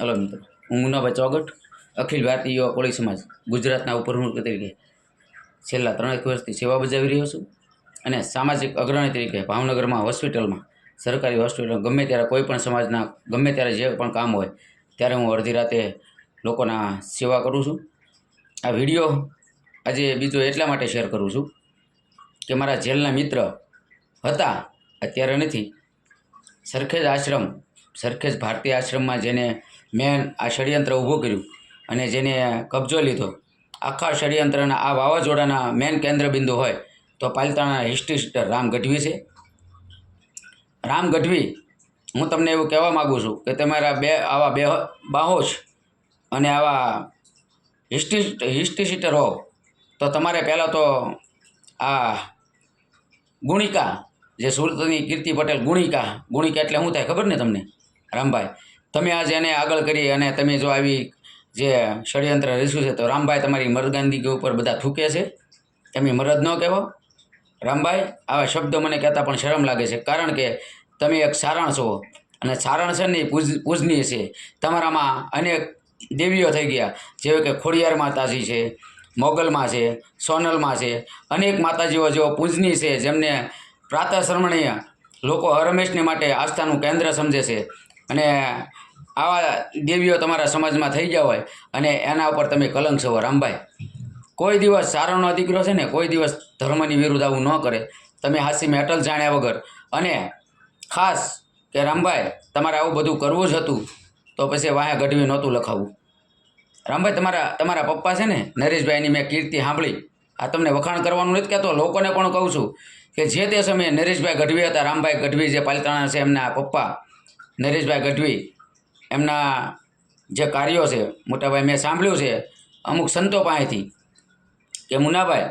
Hello મિત્રો, હું મુનાભાઈ ચોગટ, અખિલ ભારતીય યુવા કોળી સમાજ, ગુજરાતના ઉપપ્રમુખ તરીકે છેલ્લા ત્રણેક વર્ષથી સેવા બજાવી રહ્યો છું અને સામાજિક અગ્રણી તરીકે ભાવનગરમાં હોસ્પિટલમાં, સરકારી હોસ્પિટલ ગમે ત્યારે કોઈ પણ સમાજના, ગમે ત્યારે જે પણ કામ હોય, ત્યારે હું અડધી રાતે લોકોના સેવા કરું છું. આ વીડિયો આજે બીજો એટલા માટે શેર કરું છું કે મારા જેલના મિત્ર હતા, અત્યારે નથી, સરખેજ આશ્રમ, સરખેજ ભારતીય આશ્રમમાં જેને મેન આ ષડયંત્ર ઊભું કર્યું અને જેને કબજો લીધો. આખા ષડયંત્રના આ વાવાઝોડાના મેન કેન્દ્રબિંદુ હોય તો પાલિતાણાના હિસ્ટ્રી સિસ્ટર રામ ગઢવી છે. રામ ગઢવી, હું તમને એવું કહેવા માગું છું કે તમારા બે, આવા બે બાહોશ અને આવા હિસ્ટ્રી હિસ્ટ્રી સિસ્ટર હો તો તમારે પહેલાં તો આ ગુણિકા, જે સુરતની કીર્તિ પટેલ ગુણિકા ગુણિકા એટલે શું થાય ખબર ને તમને? રામભાઈ તમે આજે એને આગળ કરી અને તમે જો આવી જે ષડયંત્ર રચ્યું છે, તો રામભાઈ તમારી મરદગાંધી ઉપર બધા થૂકે છે. તમે મરદ ન કહેવો. રામભાઈ, આવા શબ્દો મને કહેતા પણ શરમ લાગે છે. કારણ કે તમે એક સારણ છો અને સારણ છે ને પૂજ, પૂજનીય છે. તમારામાં અનેક દેવીઓ થઈ ગયા. જેવી કે ખોડિયાર માતાજી છે, મોગલમાં છે, સોનલમાં છે. અનેક માતાજીઓ જેઓ પૂજનીય છે, જેમને પ્રાતઃ શ્રમણીય લોકો હરમેશને માટે આસ્થાનું કેન્દ્ર સમજે છે. અને આવા દેવીઓ તમારા સમાજમાં થઈ ગયા હોય અને એના ઉપર તમે કલંક છો, રામભાઈ. કોઈ દિવસ સારાનો દીકરો છે ને, કોઈ દિવસ ધર્મની વિરુદ્ધ આવું ન કરે. તમે હાસી મેટલ જાણ્યા વગર. અને ખાસ કે રામભાઈ, તમારે આવું બધું કરવું જ હતું, તો પછી વાયા ગઢવી નહોતું લખાવવું રામભાઈ, તમારા તમારા પપ્પા છે ને, નરેશભાઈની મેં કીર્તિ સાંભળી. આ તમને વખાણ કરવાનું નથી કહેતો, લોકોને પણ કહું છું કે જે તે સમયે નરેશભાઈ ગઢવી હતા, રામભાઈ ગઢવી જે પાલિતાણા છે એમના પપ્પા, નરેશભાઈ ગઢવી એમના જે કાર્યો છે, મોટાભાઈ મેં સાંભળ્યું છે, અમુક સંતો પાસેથી કે મુનાભાઈ,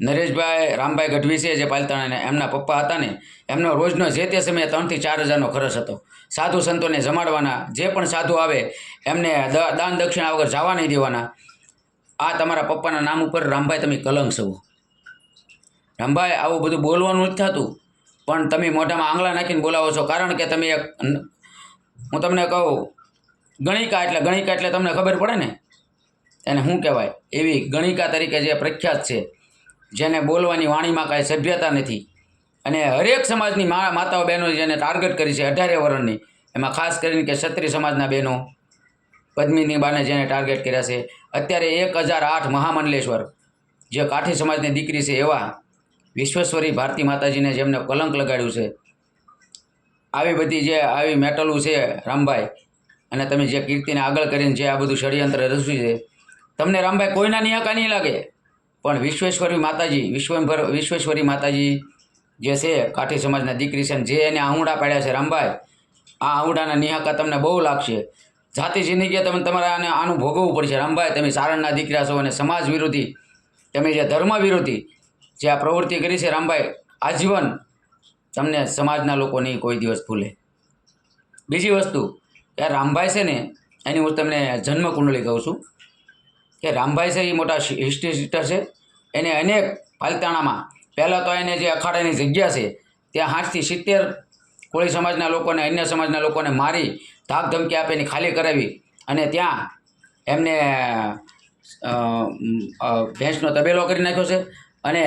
નરેશભાઈ, રામભાઈ ગઢવી છે જે પાલતાણા એમના પપ્પા હતા ને, એમનો રોજનો જે તે સમયે ત્રણથી ચાર હજારનો ખર્ચ હતો. સાધુ સંતોને જમાડવાના, જે પણ સાધુ આવે, એમને દાન દક્ષિણા વગર જવા નહીં દેવાના. આ તમારા પપ્પાના નામ ઉપર રામભાઈ તમે કલંક છો. રામભાઈ, આવું બધું બોલવાનું જ થતું, પણ તમે મોઢામાં આંગળા નાખીને બોલાવો છો, કારણ કે તમે એક હું તમને કહું, ગણિકા એટલે ગણિકા એટલે તમને ખબર પડે ને? એને શું કહેવાય? એવી ગણિકા તરીકે જે પ્રખ્યાત છે, જેને બોલવાની વાણીમાં કાંઈ સભ્યતા નથી. અને હરેક સમાજની માતાઓ બહેનો જેને ટાર્ગેટ કરી છે અઢારે વર્ષની એમાં ખાસ કરીને કે ક્ષત્રિય સમાજના બહેનો, પદ્મિની બાને જેને ટાર્ગેટ કર્યા છે. અત્યારે એક હજાર આઠ મહામંડલેશ્વર, જે કાઠી સમાજની દીકરી છે એવા વિશ્વેશ્વરી ભારતી માતાજીને જેમને કલંક લગાડ્યું છે આવી બધી જે આવી મેટલું છે રામભાઈ, અને તમે જે કીર્તિને આગળ કરીને જે આ બધું ષડયંત્ર રચ્યું છે, તમને રામભાઈ કોઈના નિયાકા નહીં લાગે. પણ વિશ્વેશ્વરી માતાજી વિશ્વભર વિશ્વેશ્વરી માતાજી જે છે, કાઠી સમાજના દીકરી છે જે એને આહુડા પાડ્યા છે રામભાઈ, આ આહુડાના નિહાકા તમને બહુ લાગશે. જાતિ જિંદગીએ તમે તમારે આને આનું ભોગવવું પડશે. રામભાઈ, તમે સારણના દીકરા છો અને સમાજ વિરોધી. તમે જે ધર્મ વિરોધી જે આ પ્રવૃત્તિ કરી છે રામભાઈ, આજીવન તમને સમાજના લોકો નહીં કોઈ દિવસ ભૂલે. બીજી વસ્તુ કે રામભાઈ છે ને, એની હું તમને જન્મ કુંડળી કહું છું. કે રામભાઈ છે એ મોટા હિસ્ટ્રી સિસ્ટર છે. એને અનેક પાલતાણામાં, પહેલાં તો એને જે અખાડાની જગ્યા છે, ત્યાં આઠથી સિત્તેર કોળી સમાજના લોકોને, અન્ય સમાજના લોકોને મારી ધાક ધમકી આપીને ખાલી કરાવી અને ત્યાં એમને ભેંસનો તબેલો કરી નાખ્યો છે. અને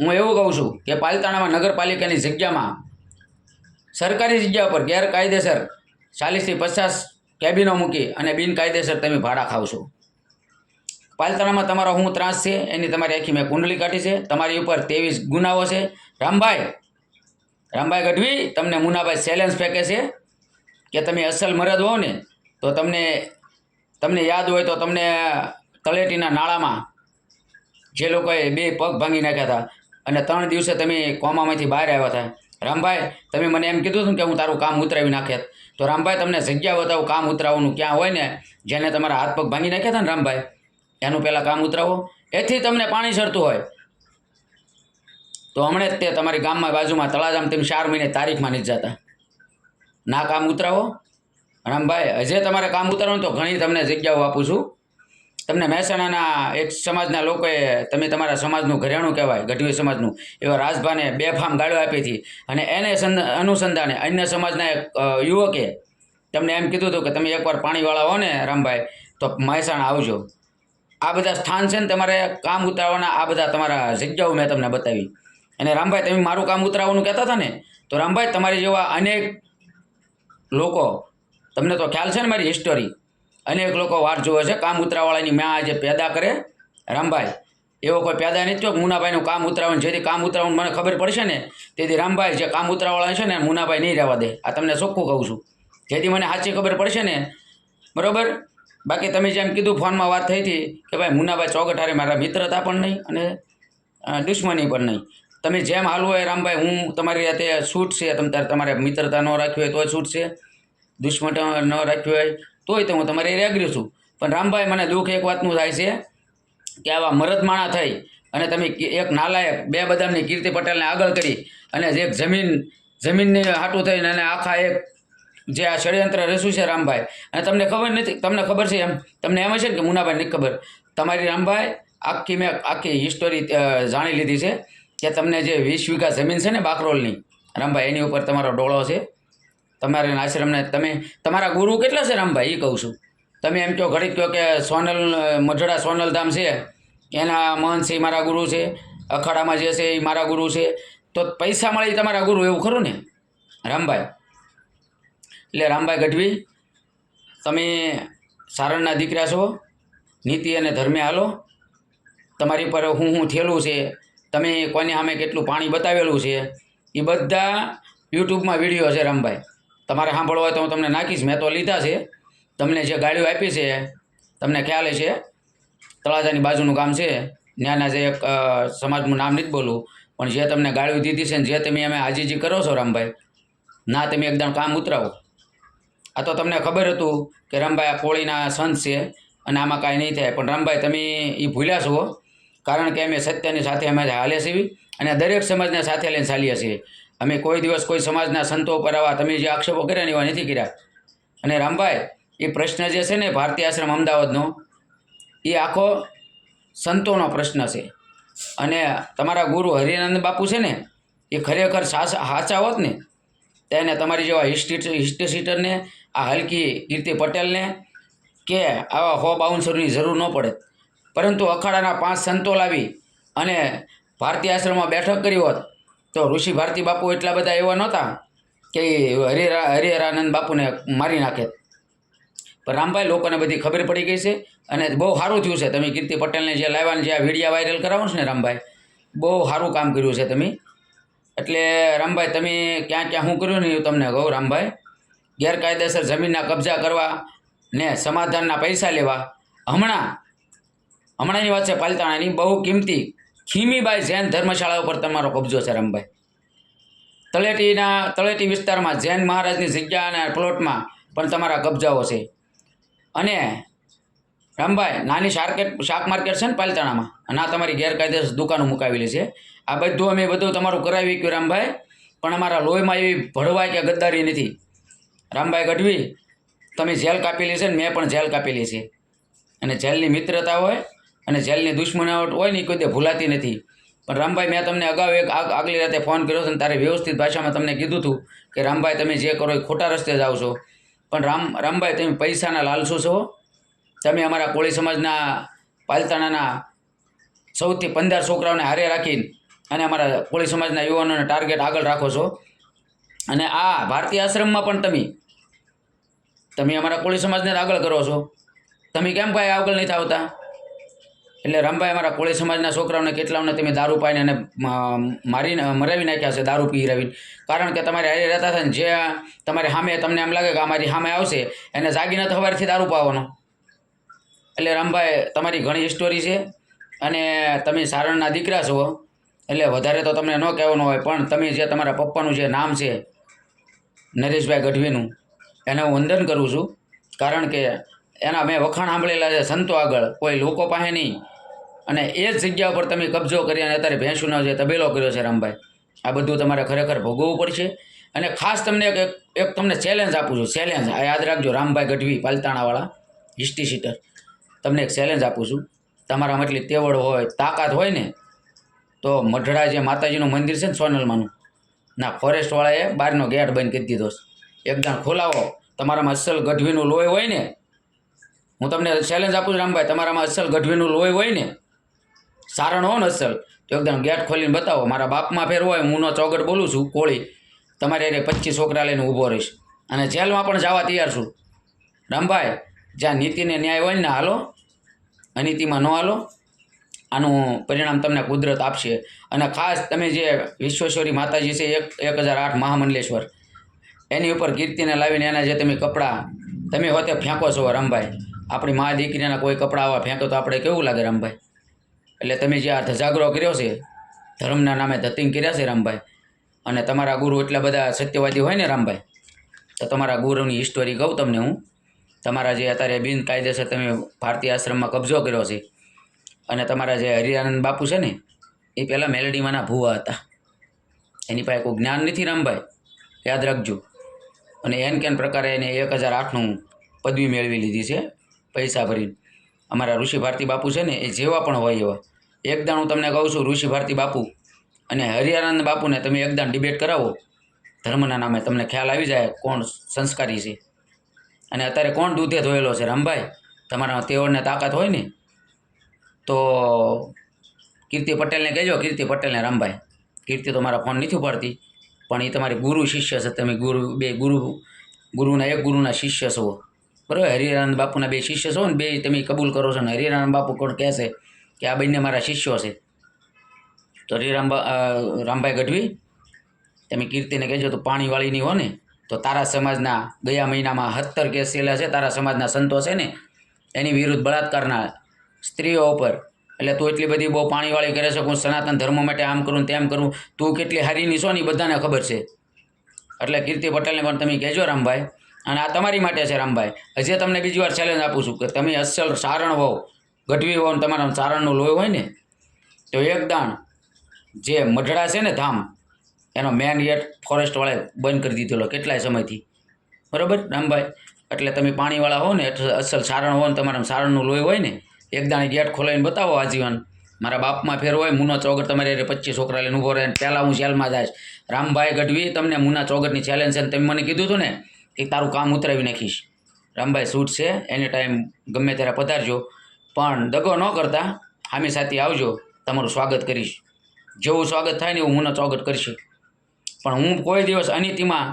હું એવું કહું છું કે પાલિતાણામાં નગરપાલિકાની જગ્યામાં સરકારી જગ્યા પર ગેરકાયદેસર ચાલીસથી પચાસ કેબિનો મૂકી અને બિનકાયદેસર તમે ભાડા ખાવ છો. પાલતાણામાં તમારો શું ત્રાસ છે, એની તમારી આખી મેં કુંડલી કાઢી છે, તમારી ઉપર ત્રેવીસ ગુનાઓ છે. રામભાઈ રામભાઈ ગઢવી, તમને મુનાભાઈ ચેલેન્જ ફેંકે છે કે તમે અસલ મરદ હો ને, તો તમને તમને યાદ હોય તો તમને તળેટીના નાળામાં જે લોકોએ બે પગ ભાંગી નાખ્યા હતા અને ત્રણ દિવસે તમે કોમામાંથી બહાર આવ્યા હતા રામભાઈ, તમે મને એમ કીધું હતું કે હું તારું કામ ઉતરાવી નાખે. તો રામભાઈ, તમને જગ્યા બતાવું, કામ ઉતરાવવાનું ક્યાં હોય ને? જેને તમારા હાથ પગ ભાંગી નાખ્યા હતા ને રામભાઈ, એનું પહેલાં કામ ઉતરાવો. એથી તમને પાણી સરતું હોય. તો હમણાં જ તે તમારી ગામમાં બાજુમાં તળાજામ તેમ ચાર મહિને તારીખમાં નથી જતા. ના કામ ઉતરાવો. રામભાઈ, હજે તમારે કામ ઉતારવાનું તો ઘણી તમને જગ્યાઓ આપું છું. તમને મહેસાણાના એક સમાજના લોકોએ, તમે તમારા સમાજનું ઘરેણું કહેવાય, ગઢવી સમાજનું, એવા રાજભાને બે ફામ ગાળો આપી હતી. અને એને અનુસંધાને અન્ય સમાજના એક યુવકે તમને એમ કીધું હતું કે તમે એકવાર પાણીવાળા હો ને રામભાઈ, તો મહેસાણા આવજો. આ બધા સ્થાન છે ને તમારે કામ ઉતારવાના, આ બધા તમારા જગ્યાઓ મેં તમને બતાવી. અને રામભાઈ, તમે મારું કામ ઉતરાવવાનું કહેતા હતા ને, તો રામભાઈ, તમારી જેવા અનેક લોકો, તમને તો ખ્યાલ છે ને મારી હિસ્ટોરી અનેક લોકો વાટ જુએ છે, કામ ઉતરાવાળાની મેં આજે પેદા કરે. રામભાઈ, એવો કોઈ પેદા નથી થયો મુનાભાઈનું કામ ઉતરાવવાનું, જેથી કામ ઉતરાવવાનું મને ખબર પડશે ને, તેથી રામભાઈ જે કામ ઉતરાવાળા છે ને, મુનાભાઈ નહીં રહેવા દે. આ તમને ચોખ્ખું કહું છું. જેથી મને સાચી ખબર પડશે ને, બરાબર? બાકી તમે જેમ કીધું, ફોનમાં વાત થઈ હતી કે ભાઈ મુનાભાઈ ચોગટારે મારા મિત્રતા પણ નહીં અને દુશ્મની પણ નહીં. તમે જેમ હાલવું હોય રામભાઈ, હું તમારી સાથે છૂટ છે, તમ તમારે મિત્રતા ન રાખવી હોય તોય છૂટ છે. દુશ્મન ન રાખવી હોય. તોય તો હું તમારી રેગ્રી છું. પણ રામભાઈ, મને દુઃખ એક વાતનું થાય છે કે આવા મરદમાણા થઈ અને તમે એક નાલાયક બે બદામની કીર્તિ પટેલને આગળ કરી અને જે જમીન, જમીનને હાટું થઈને અને આખા એક જે આ ષડયંત્ર રચ્યું છે રામભાઈ. અને તમને ખબર નથી, તમને ખબર છે એમ? તમને એમ હશે ને કે મુનાભાઈ નથી ખબર. તમારી રામભાઈ આખી મેં આખી હિસ્ટોરી જાણી લીધી છે કે તમને જે વીસ વીઘા જમીન છે ને બાકરોલની, રામભાઈ, એની ઉપર તમારો ડોળો છે. તમારે આશ્રમને તમે, તમારા ગુરુ કેટલા છે રામભાઈ એ કહું છું. તમે એમ કહો, ઘડીક કહો કે સોનલ, મઢડા સોનલ છે, એના મહંતસિંહ મારા ગુરુ છે, અખાડામાં જે છે એ મારા ગુરુ છે, તો પૈસા મળે તમારા ગુરુ, એવું ખરું ને? રામભાઈ. એટલે રામભાઈ ગઢવી, તમે સારણના દીકરા છો, નીતિ અને ધર્મે હાલો. તમારી પર હું હું થયેલું છે, તમે કોને સામે કેટલું પાણી બતાવેલું છે એ બધા યુટ્યુબમાં વીડિયો છે રામભાઈ. તમારે સાંભળવા હોય તો હું તમને નાખીશ. મેં તો લીધા છે. તમને જે ગાડીઓ આપી છે, તમને ખ્યાલ છે તળાજાની બાજુનું ગામ છે. ત્યાંના જે એક સમાજનું નામ નથી બોલું, પણ જે તમને ગાડીઓ દીધી છે ને જે તમે અમે હાજીજી કરો છો રામભાઈ, ના તમે એકદમ કામ ઉતરાવો. આ તો તમને ખબર હતું કે રામભાઈ આ કોળીના સંત છે અને આમાં કાંઈ નહીં થાય. પણ રામભાઈ તમે એ ભૂલ્યા છો, કારણ કે અમે સત્યની સાથે અમે હાલે છીએ અને દરેક સમાજને સાથે લઈને ચાલીએ છીએ. અમે કોઈ દિવસ કોઈ સમાજના સંતો પર આવા તમે જે આક્ષેપો કર્યા એવા નથી કર્યા. અને રામભાઈ, એ પ્રશ્ન જે છે ને ભારતીય આશ્રમ અમદાવાદનો, એ આખો સંતોનો પ્રશ્ન છે. અને તમારા ગુરુ હરિનંદ બાપુ છે ને, એ ખરેખર સાચા હોત ને તેને તમારી જેવા હિસ્ટ્રી હિસ્ટ્રી સીટરને, આ હલકી કીર્તિ પટેલને, કે આવા હો બાઉન્સરની જરૂર ન પડે. પરંતુ અખાડાના પાંચ સંતો લાવી અને ભારતીય આશ્રમમાં બેઠક કરી હોત તો ઋષિ ભારતી બાપુ એટલા બધા એવા નહોતા કે હરિહરા હરિહરાનંદ બાપુને મારી નાખે. પણ રામભાઈ લોકોને બધી ખબર પડી ગઈ છે અને બહુ સારું થયું છે. તમે કીર્તિ પટેલને જે લાવ્યા ને જે આ વિડીયા વાયરલ કરાવો છો ને રામભાઈ, બહુ સારું કામ કર્યું છે તમે. એટલે રામભાઈ, તમે ક્યાં ક્યાં શું કર્યું ને એ તમને કહું રામભાઈ. ગેરકાયદેસર જમીનના કબજા કરવા ને સમાધાનના પૈસા લેવા. હમણાં, હમણાંની વાત છે પાલતાણાની, બહુ કિંમતી ખીમીબાઈ જૈન ધર્મશાળા ઉપર તમારો કબજો છે, રામભાઈ. તળેટીના, તળેટી વિસ્તારમાં જૈન મહારાજની જગ્યા અને પ્લોટમાં પણ તમારા કબજાઓ છે. અને રામભાઈ, નાની શાર્કેટ, શાક માર્કેટ છે ને પાલતાણામાં? અને આ તમારી ગેરકાયદેસર દુકાનો મુકાવેલી છે. આ બધું અમે બધું તમારું કરાવી ગયું, રામભાઈ. પણ અમારા લોહીમાં એવી ભળવાય કે ગદ્દારી નથી. રામભાઈ ગઢવી, તમે જેલ કાપેલી છે ને, મેં પણ જેલ કાપેલી છે. અને જેલની મિત્રતા હોય અને જેલની દુશ્મનાવટ હોય ને કોઈ દે ભૂલાતી નથી. પણ રામભાઈ, મેં તમને અગાઉ એક આગ આગલી રાતે ફોન કર્યો હતો ને તારે વ્યવસ્થિત ભાષામાં તમને કીધું હતું કે, રામભાઈ, તમે જે કરો એ ખોટા રસ્તે જાઓ છો. પણ રામ રામભાઈ, તમે પૈસાના લાલસુ છો. તમે અમારા કોળી સમાજના પાલતાણાના સૌથી પંદર છોકરાઓને હારે રાખીને અને અમારા કોળી સમાજના યુવાનોને ટાર્ગેટ આગળ રાખો છો. અને આ ભારતીય આશ્રમમાં પણ તમે તમે અમારા કોળી સમાજને આગળ કરો છો. તમે કેમ ભાઈ આગળ નથી આવતા? એટલે રામભાઈ અમારા કોળી સમાજના છોકરાઓને કેટલાઓને તમે દારૂ પાઈને અને મારીને મરાવી નાખ્યા છે દારૂ પી રવીને કારણ કે તમારે હારે રહેતા હતા ને, જે તમારે સામે તમને એમ લાગે કે અમારી સામે આવશે, એને જાગીને તો સવારથી દારૂ પાવાનો. એટલે રામભાઈ, તમારી ઘણી હિસ્ટોરી છે અને તમે સારણના દીકરા છો, એટલે વધારે તો તમને ન કહેવાનું હોય, પણ તમે જે તમારા પપ્પાનું જે નામ છે, નરેશભાઈ ગઢવીનું, એને હું વંદન કરું છું. કારણ કે એના મેં વખાણ સાંભળેલા છે, સંતો આગળ, કોઈ લોકો પાસે નહીં. અને એ જ જગ્યા ઉપર તમે કબજો કરી અને અત્યારે ભેંસુનો જે તબેલો કર્યો છે રામભાઈ, આ બધું તમારે ખરેખર ભોગવવું પડશે. અને ખાસ તમને એક એક તમને ચેલેન્જ આપું છું ચેલેન્જ આ યાદ રાખજો, રામભાઈ ગઢવી પાલતાણાવાળા હિસ્ટ્રી સીટર તમને એક ચેલેન્જ આપું છું. તમારામાં એટલી તેવડ હોય, તાકાત હોય ને, તો મઢડા જે માતાજીનું મંદિર છે ને સોનલમાંનું, ના ફોરેસ્ટવાળાએ બહારનો ગેટ બંધ કરી દીધો છે. એકદમ ખોલાવો. તમારામાં અસલ ગઢવીનું લોહી હોય ને, હું તમને ચેલેન્જ આપું છું રામભાઈ, તમારામાં અસલ ગઢવીનું લોહી હોય ને સારણ હો ને અસલ તો એકદમ ગેટ ખોલીને બતાવો. મારા બાપમાં ફેર હોય, હું નો ચોગટ બોલું છું, કોળી. તમારે એને પચીસ છોકરા લઈને ઊભો રહીશ. અને જેલમાં પણ જવા તૈયાર છું. રામભાઈ, જ્યાં નીતિને ન્યાય હોય ને હાલો. અનીતિમાં ન હાલો. આનું પરિણામ તમને કુદરત આપશે. અને ખાસ તમે જે વિશ્વેશ્વરી માતાજી છે, એક એક હજાર આઠ મહામંડલેશ્વર. એની ઉપર કીર્તિને લાવીને એના જે તમે કપડાં, તમે હોતે ફેંકો છો રામભાઈ. આપણી મા દીકરીના કોઈ કપડાં આવા ફેંકો તો આપણે કેવું લાગે રામભાઈ? એટલે તમે જે આ ધજાગરો કર્યો છે, ધર્મના નામે ધતિંગ કર્યા છે રામભાઈ, અને તમારા ગુરુ એટલા બધા સત્યવાદી હોય ને રામભાઈ, તો તમારા ગુરુની હિસ્ટોરી કહું તમને હું. તમારા જે અત્યારે બિનકાયદેસર તમે ભારતીય આશ્રમમાં કબજો કર્યો છે, અને તમારા જે હરિયાનંદ બાપુ છે ને, એ પહેલાં મેલેડીમાંના ભૂવા હતા. એની પાસે કોઈ જ્ઞાન નથી રામભાઈ, યાદ રાખજો. અને એન કેન પ્રકારે એને એક હજાર આઠનું પદવી મેળવી લીધી છે, પૈસા ભરીને. અમારા ઋષિ ભારતી બાપુ છે ને, એ જેવા પણ હોય એવા. એકદા હું તમને કહું છું, ઋષિ ભારતી બાપુ અને હરિયાનંદ બાપુને તમે એકદાણ ડિબેટ કરાવો. ધર્મના નામે તમને ખ્યાલ આવી જાય કોણ સંસ્કારી છે. અને અત્યારે કોણ દૂધે ધોયેલો છે? રામભાઈ, તમારા તેઓને તાકાત હોય ને? તો કીર્તિ પટેલને કહેજો, કીર્તિ પટેલને રામભાઈ. કીર્તિ તો મારા ફોન નથી ઉપાડતી, પણ એ તમારી ગુરુ શિષ્ય છે. તમે ગુરુ, બે ગુરુ, ગુરુના એક ગુરુના શિષ્ય છો. બરાબર? હરિરાનંદ બાપુના બે શિષ્ય છો ને, બે તમે કબૂલ કરો છો. ને હરિરાનંદ બાપુ કોણ કહેશે કે આ બંને મારા શિષ્યો છે. તો હરિરામ રામભા રામભાઈ ગઢવી, તમે કીર્તિને કહેજો તો પાણીવાળીની હો ને, તો તારા સમાજના ગયા મહિનામાં સત્તર કેસ થયેલા છે, તારા સમાજના સંતો છે ને, એની વિરુદ્ધ બળાત્કારના સ્ત્રીઓ ઉપર, એટલે તું એટલી બધી બહુ પાણીવાળી કરે છે હું સનાતન ધર્મ માટે આમ કરું તેમ કરું, તું કેટલી હારીની છો ને એ બધાને ખબર છે. એટલે કીર્તિ પટેલને પણ તમે કહેજો રામભાઈ, અને આ તમારી માટે છે રામભાઈ, હજી તમને બીજી વાર ચેલેન્જ આપું છું કે તમે અસલ સારણ હોવ ગઢવી હોય ને તમારા સારણનું લોહી હોય ને, તો એક દાણ જે મઢડા છે ને ધામ, એનો મેન ગેટ ફોરેસ્ટવાળાએ બંધ કરી દીધેલો કેટલાય સમયથી. બરાબર? રામભાઈ, એટલે તમે પાણીવાળા હો ને અસલ સારણ હો ને તમારા સારણનું લોહી હોય ને, એક દાણે ગેટ ખોલાવીને બતાવો આજીવન. મારા બાપમાં ફેર હોય, મુના ચોગટ તમારે અરે પચીસ છોકરા લઈને ઊભો રહે પહેલાં હું જેલમાં જાય રામભાઈ ગઢવી, તમને મુના ચોગટની ચેલેન્જ છે ને, તમે મને કીધું હતું ને, કે તારું કામ ઉતરાવી નાખીશ. રામભાઈ શૂટ છે એની ટાઈમ ગમે ત્યારે પધારજો. પણ દગો ન કરતા હામી સાથી આવજો, તમારું સ્વાગત કરીશ. જેવું સ્વાગત થાય ને એવું મુના ચોગટ કરીશ પણ હું કોઈ દિવસ અનીતિમાં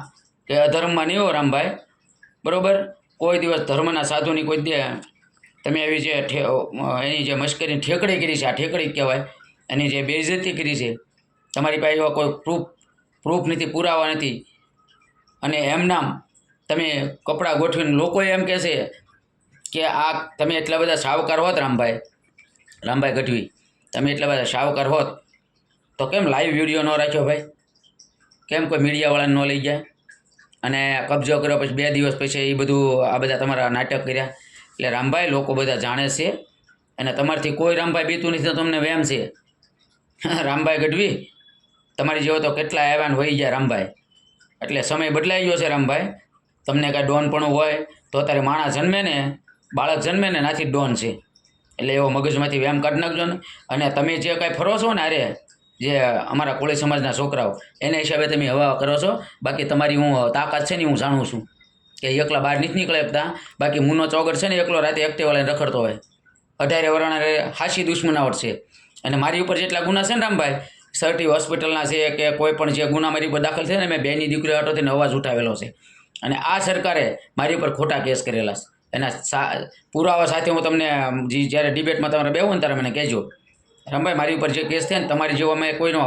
કે અધર્મમાં નહીં હો રામભાઈ. બરાબર? કોઈ દિવસ ધર્મના સાધુની કોઈ દે, તમે એવી જે એની જે મશ્કરી ઠેકડી કરી છે, આ ઠેકડી કહેવાય, એની જે બેઇજ્જતી કરી છે, તમારી પાસે એવા કોઈ પ્રૂફ પ્રૂફ નથી, પુરાવા નથી. અને એમ નામ તમે કપડાં ગોઠવીને લોકો એમ કહે છે કે આ તમે એટલા બધા સાવકાર હોત રામભાઈ રામભાઈ ગઢવી, તમે એટલા બધા સાવકાર હોત, તો કેમ લાઈવ વીડિયો ન રાખ્યો ભાઈ? કેમ કોઈ મીડિયાવાળાને ન લઈ જાય? અને કબજો કર્યો પછી બે દિવસ પછી એ બધું, આ બધા તમારા નાટક કર્યા. એટલે રામભાઈ લોકો બધા જાણે છે અને તમારથી કોઈ રામભાઈ બીતું નથી, તો તમને વેમ છે. રામભાઈ ગઢવી, તમારી જેવો તો કેટલા આવ્યા હોઈ ગયા રામભાઈ. એટલે સમય બદલાઈ ગયો છે રામભાઈ. તમને કાંઈ ડોનપણું હોય, તો અત્યારે માણસ જન્મે ને બાળક જન્મે ને નાથી ડોન છે. એટલે એવો મગજમાંથી વ્યાયામ કાઢી નાખજો ને. અને તમે જે કાંઈ ફરો છો ને અરે જે અમારા કોળી સમાજના છોકરાઓ, એના હિસાબે તમે હવા કરો છો. બાકી તમારી હું તાકાત છે ને હું જાણું છું. કે એકલા બહાર નથી નીકળે શકતા બાકી મુનો ચોગર છે ને એકલો રાતે એકટેવા લઈને રખડતો હોય. અઢારે વરાણા હાસી દુશ્મનાવટ છે. અને મારી ઉપર જેટલા ગુના છે ને રામભાઈ, સરટી હોસ્પિટલના છે કે કોઈ પણ જે ગુના મારી ઉપર દાખલ છે ને, મેં બેની દીકરી હાટો થઈને અવાજ ઉઠાવેલો છે. અને આ સરકારે મારી ઉપર ખોટા કેસ કરેલા છે. એના પુરાવા સાથે હું તમને જ્યારે ડિબેટમાં તમારે બેહું ને ત્યારે મને કહેજો. રામભાઈ, મારી ઉપર જે કેસ થયા ને, તમારી જેવો મેં કોઈનો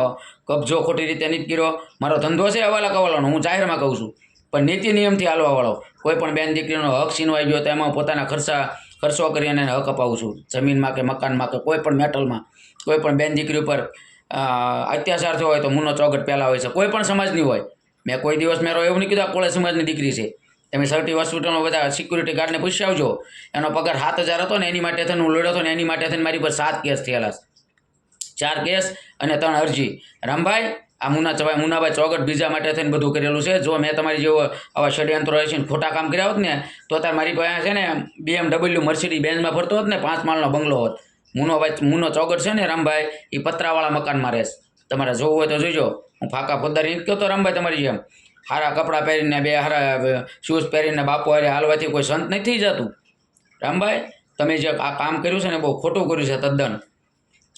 કબજો ખોટી રીતે નથી કર્યો. મારો ધંધો છે હવાલા કવાલાનો હું જાહેરમાં કહું છું. પણ નીતિ નિયમથી હાલવાવાળો કોઈ પણ બેન દીકરીનો હક છીનવાઈ ગયો તો એમાં પોતાના ખર્ચા, ખર્ચો કરી અને હક અપાવું છું. જમીનમાં કે મકાનમાં કે કોઈ પણ મેટલમાં, કોઈ પણ બેન દીકરી ઉપર અત્યાચાર થયો હોય તો મુનો ચોગટ પહેલાં હોય છે. કોઈ પણ સમાજની હોય. મેં કોઈ દિવસ મેરો એવું નહીં કીધું, આ કોળે સમાજની દીકરી છે. તમે સરટી હોસ્પિટલમાં બધા સિક્યુરિટી ગાર્ડને પૂછી આવજો. એનો પગાર સાત હજાર હતો ને એની માટે થઈને હું લડ્યો હતો ને એની માટે થઈને મારી પર સાત કેસ થયેલા ચાર કેસ અને ત્રણ અરજી. રામભાઈ, આ મુના ચભાઈ મુનાભાઈ ચોગટ બીજા માટે થઈને બધું કરેલું છે. જો મેં તમારી જેવો આવા ષડયંત્રો ને ખોટા કામ કર્યા હોત ને, તો અત્યારે મારી પાસે છે ને બીએમડબલ્યુ મર્સિડી બેન્ઝમાં ફરતો હોત ને, પાંચ માળનો બંગલો હોત. મુનોભાઈ, મુનો ચોગટ છે ને રામભાઈ, એ પતરાવાળા મકાનમાં રહેશે. તમારે જોવું હોય તો જોઈજો હું ફાંકા પોદારી નથી કહેતો રામભાઈ તમારી જેમ. સારા કપડાં પહેરીને બે સારા શૂઝ પહેરીને બાપુ હારે હાલવાથી કોઈ સંત નથી જતું. રામભાઈ, તમે જે આ કામ કર્યું છે ને બહુ ખોટું કર્યું છે તદ્દન.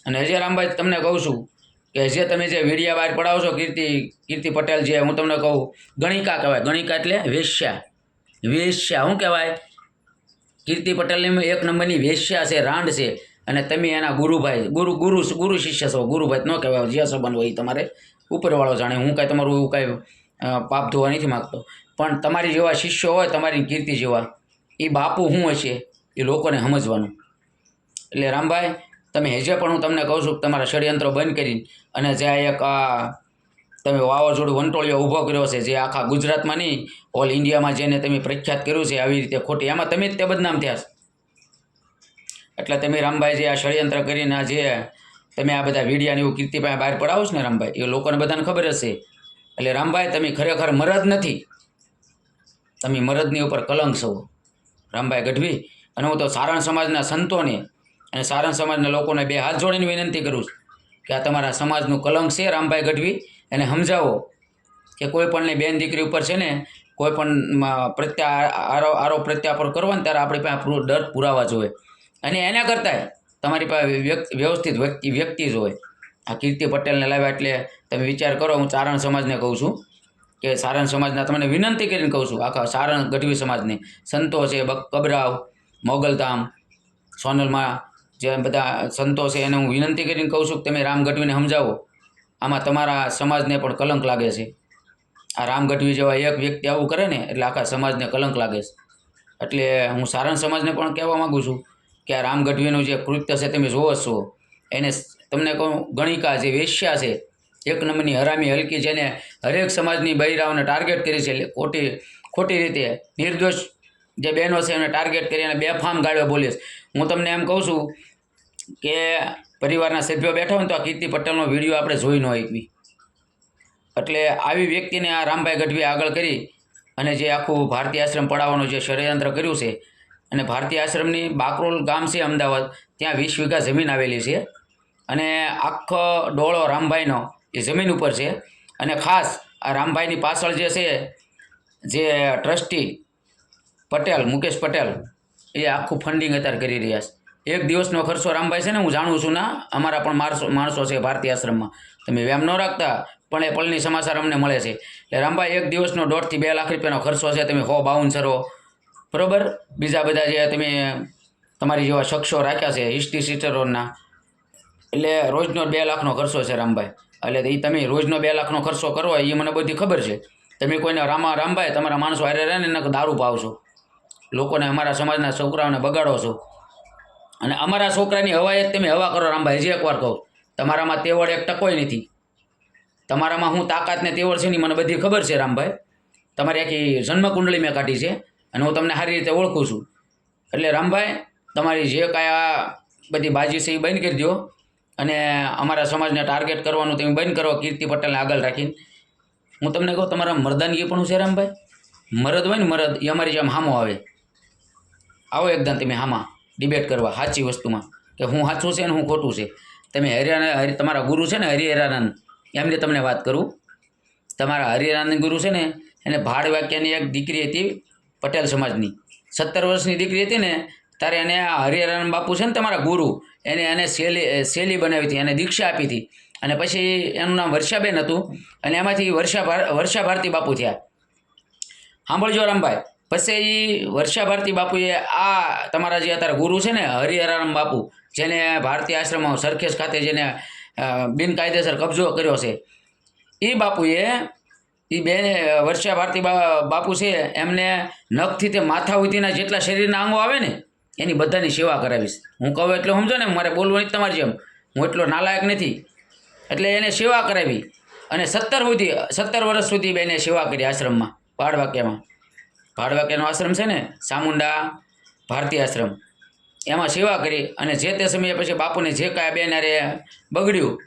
અને હજી રામભાઈ, તમને કહું છું કે જે તમે જે વીડિયા બહાર પડાવો છો, કીર્તિ કીર્તિ પટેલ જે, હું તમને કહું, ગણિકા કહેવાય, ગણિકા એટલે વેશ્યા. વેશ્યા, શું કહેવાય? કીર્તિ પટેલની એક નંબરની વેશ્યા છે, રાંડ છે. અને તમે એના ગુરુભાઈ, ગુરુ ગુરુ ગુરુ શિષ્ય છો. ગુરુભાઈ ન કહેવાય જે સંબંધ હોય તમારે ઉપરવાળો જાણે. હું કાંઈ તમારું એવું કાંઈ પાપ ધોવા નથી માગતો. પણ તમારી જેવા શિષ્યો હોય, તમારી કીર્તિ જેવા એ બાપુ શું હશે? એ લોકોને સમજવાનું. એટલે રામભાઈ, તમે હેજે પણ હું તમને કહું છું કે તમારા ષડયંત્રો બંધ કરીને અને જે આ એક, આ, તમે વાવાઝોડું વંટોળિયો ઊભો કર્યો છે, જે આખા ગુજરાતમાં નહીં, ઓલ ઇન્ડિયામાં જેને તમે પ્રખ્યાત કર્યું છે, આવી રીતે ખોટી એમાં તમે જ તે બદનામ થયા છો. એટલે તમે રામભાઈ જે આ ષડયંત્ર કરીને આ જે, તમે આ બધા વિડીયાને એવું કીર્તિભાઈ બહાર પડાવો છો ને રામભાઈ, એ લોકોને બધાને ખબર હશે. એટલે રામભાઈ, તમે ખરેખર મરદ નથી. તમે મરદની ઉપર કલંક છો. રામભાઈ ગઢવી, અને હું તો સારણ સમાજના સંતોને અને સારણ સમાજના લોકોને બે હાથ જોડીને વિનંતી કરું છું કે આ તમારા સમાજનું કલંક છે, રામભાઈ ગઢવી. એને સમજાવો કે કોઈ પણની બેન દીકરી ઉપર છે ને, કોઈ પ્રત્યા, આરો, આરોપ પ્રત્યાપર કરવો ને ત્યારે આપણી પાસે ડર પુરાવા જોઈએ. અને એના કરતાંય તમારી પાસે વ્યક્તિ, વ્યવસ્થિત વ્યક્તિ વ્યક્તિ જ હોય. આ કીર્તિ પટેલને લાવ્યા એટલે તમે વિચાર કરો, હું ચારણ સમાજને કહું છું કે સારણ સમાજના તમને વિનંતી કરીને કહું છું, આખા સારણ ગઢવી સમાજને. સંતો છે કબરાવ, મોગલધામ, સોનલમાં જે બધા સંતો છે એને હું વિનંતી કરીને કહું છું કે તમે રામ ગઢવીને સમજાવો. આમાં તમારા સમાજને પણ કલંક લાગે છે. આ રામ ગઢવી જેવા એક વ્યક્તિ આવું કરે ને, એટલે આખા સમાજને કલંક લાગે છે. એટલે હું સારણ સમાજને પણ કહેવા માગું છું કે આ રામ ગઢવીનું જે કૃત્ય છે, તમે જોવો છો. એને તમને કહું, ગણિકા જે વેશ્યા છે, એક નંબરની હરામી હલકી જેને હરેક સમાજની બૈરાઓને ટાર્ગેટ કરી છે ખોટી ખોટી રીતે નિર્દોષ જે બહેનો છે એને ટાર્ગેટ કરી અને બેફામ ગાળ્યો બોલીશ હું તમને એમ કહું છું કે પરિવારના સભ્યો બેઠા હોય તો આ કીર્તિ પટેલનો વીડિયો આપણે જોઈ ન શકવી એટલે આવી વ્યક્તિને આ રામભાઈ ગઢવી આગળ કરી અને જે આખું ભારતીય આશ્રમ પડાવવાનું જે ષડયંત્ર કર્યું છે, અને ભારતીય આશ્રમની બાકરોલ ગામ છે અમદાવાદ, ત્યાં વીસ વીઘા જમીન આવેલી છે. અને આખો ડોળો રામભાઈનો એ જમીન ઉપર છે. અને ખાસ આ રામભાઈની પાછળ જે છે, જે ટ્રસ્ટી પટેલ, મુકેશ પટેલ, એ આખું ફંડિંગ અત્યારે કરી રહ્યા છે. એક દિવસનો ખર્ચો રામભાઈ છે ને, હું જાણું છું ના, અમારા પણ માણસો માણસો છે ભારતીય આશ્રમમાં. તમે વ્યામ ન રાખતા, પણ એ પલની સમાચાર અમને મળે છે. એટલે રામભાઈ એક દિવસનો દોઢથી બે લાખ રૂપિયાનો ખર્ચો છે, તમે હો બાઉન્સરો. બરાબર? બીજા બધા જે તમે તમારી જેવા શખ્સો રાખ્યા છે, હિસ્ટ્રી સીટરોના એટલે રોજનો બે લાખનો ખર્ચો છે રામભાઈ. એટલે એ તમે રોજનો બે લાખનો ખર્ચો કરો એ મને બધી ખબર છે. તમે કોઈને રામા, રામભાઈ, તમારા માણસો હારે રહે ને એને દારૂ પાવશો. લોકોને અમારા સમાજના છોકરાઓને બગાડો છો અને અમારા છોકરાની હવાએ તમે હવા કરો રામભાઈ, હજી એકવાર કહું. તમારામાં તેવડ એક ટકોય નથી. તમારામાં હું તાકાત ને તેવડ છે ને મને બધી ખબર છે રામભાઈ. તમારી આખી જન્મકુંડળી મેં કાઢી છે અને હું તમને સારી રીતે ઓળખું છું. એટલે રામભાઈ, તમારી જે કાંઈ આ બધી બાજી છે એ બંધ કરી દો અને અમારા સમાજને ટાર્ગેટ કરવાનું તમે બંધ કરો, કીર્તિ પટેલને આગળ રાખીને. હું તમને કહું, તમારા મરદાનગી પણ છે, રામભાઈ? મરદ હોય ને મરદ એ અમારી જેમ હામો આવે. આવો એકદમ તમે હામાં ડિબેટ કરવા, સાચી વસ્તુમાં. કે હું સાચું છે ને હું ખોટું છે? તમે હરિયાણા હરિ, તમારા ગુરુ છે ને હરિહરાનંદ એમની તમને વાત કરું. તમારા હરિહરાનંદ ગુરુ છે ને, એને ભાડ વાક્યની એક દીકરી હતી પટેલ સમાજની. સત્તર વર્ષની દીકરી હતી ને, ત્યારે એને આ હરિહરાનંદ બાપુ છે ને તમારા ગુરુ એને એને શૈલી શૈલી બનાવી હતી એને દીક્ષા આપી હતી. અને પછી એનું નામ વર્ષાબેન હતું અને એમાંથી વર્ષા વર્ષા ભારતી બાપુ થયા. સાંભળજો રામભાઈ પછી વર્ષા ભારતી બાપુએ આ તમારા જે અત્યારે ગુરુ છે ને હરિહરામ બાપુ, જેને ભારતીય આશ્રમ સરખેજ ખાતે જેને બિનકાયદેસર કબજો કર્યો છે એ બાપુએ એ બે વર્ષા ભારતી બાપુ છે, એમને નખથી તે માથા સુધીના જેટલા શરીરના અંગો આવે ને એની બધાની સેવા કરાવીશ. હું કહું એટલે સમજો ને, મારે બોલવાની તમારી જેમ. હું એટલો નાલાયક નથી. એટલે એને સેવા કરાવી અને સત્તર સુધી, સત્તર વર્ષ સુધી બેને સેવા કરી આશ્રમમાં પાડવાક્યમાં ભાડવાક્યાનો આશ્રમ છે ને, ચામુંડા ભારતીય આશ્રમ. એમાં સેવા કરી અને જે તે સમયે પછી બાપુને જે કાંઈ બેનારે બગડ્યું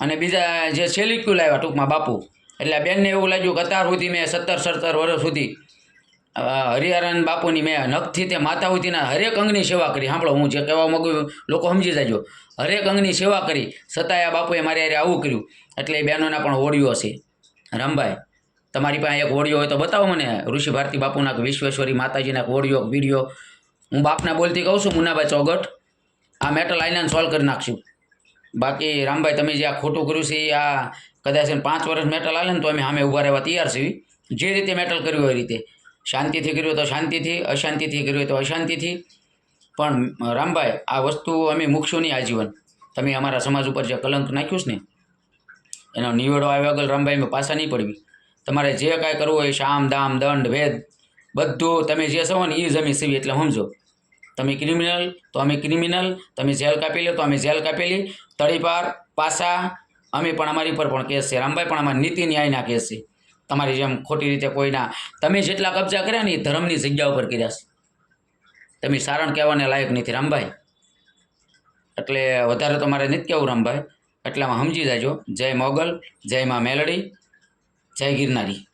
અને બીજા જે સેલિક્યુ લાવ્યા ટૂંકમાં બાપુ. એટલે બેનને એવું લાગ્યું કે અત્યાર સુધી મેં સત્તર સત્તર વર્ષ સુધી હરિહરન બાપુની મેં નખથી તે માતા સુધીના હરેક અંગની સેવા કરી. સાંભળો, હું જે કહેવા માગું લોકો સમજી જાજો. હરેક અંગની સેવા કરી છતાંય આ બાપુએ મારે હારે આવું કર્યું. એટલે એ બહેનોના પણ ઓડિયો હશે. રામભાઈ, તમારી પાસે એક ઓડિયો હોય તો બતાવો મને. ઋષિ ભારતી બાપુના વિશ્વેશ્વરી માતાજીના ઓડિયો વીડિયો. હું બાપના બોલતી કહું છું મુનાભાઈ ચોગટ, આ મેટલ આઈનાને સોલ્વ કરી નાખશું. બાકી રામભાઈ, તમે જે આ ખોટું કર્યું છે આ કદાચ પાંચ વર્ષ મેટલ આવે ને તો અમે સામે ઊભા રહેવા તૈયાર છીએ. જે રીતે મેટલ કર્યું એ રીતે. શાંતિથી કર્યું તો શાંતિથી, અશાંતિથી કર્યું તો અશાંતિથી. પણ રામભાઈ, આ વસ્તુ અમે મૂકશું નહીં આજીવન. તમે અમારા સમાજ ઉપર જે કલંક નાખ્યું છે ને, એનો નિવેડો આવ્યા વગર રામભાઈ પાછા નહીં પડવી. તમારે જે કાંઈ કરવું હોય, શામ, દામ, દંડ, ભેદ, બધું તમે જે છો ને એ જ અમે સીવી. એટલે સમજો, તમે ક્રિમિનલ તો અમે ક્રિમિનલ તમે જેલ લો તો અમે જેલ કાપેલી. તળીપાર પાસા અમે પણ અમારી પર પણ કેસ છે. રામભાઈ પણ અમારી નીતિ ન્યાયના કેસ છે. તમારી જેમ ખોટી રીતે કોઈના તમે જેટલા કબજા કર્યા ને એ ધર્મની જગ્યા ઉપર કર્યા છે. તમે સારણ કહેવાને લાયક નથી, રામભાઈ. એટલે વધારે તો મારે નથી કહેવું, રામભાઈ. એટલામાં સમજી જાજો. જય મોગલ, જય માં મેલડી, જય ગિરનારી.